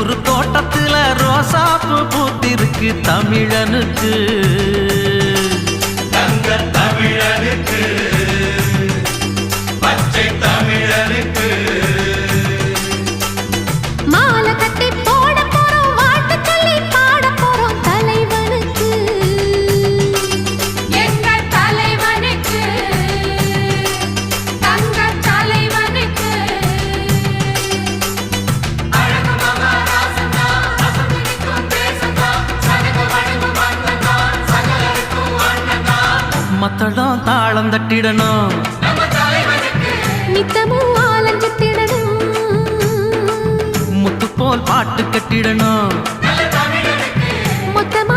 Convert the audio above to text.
ஒரு தோட்டத்துல ரோசாப்பு பூத்திருக்கு தமிழனுக்கு. நம்ம தடம் தாளம் தட்டிடணும். நித்தமும் ஆலஞ்சித்திடணும் முத்து போல் பாட்டு கட்டிடணும். மொத்தம்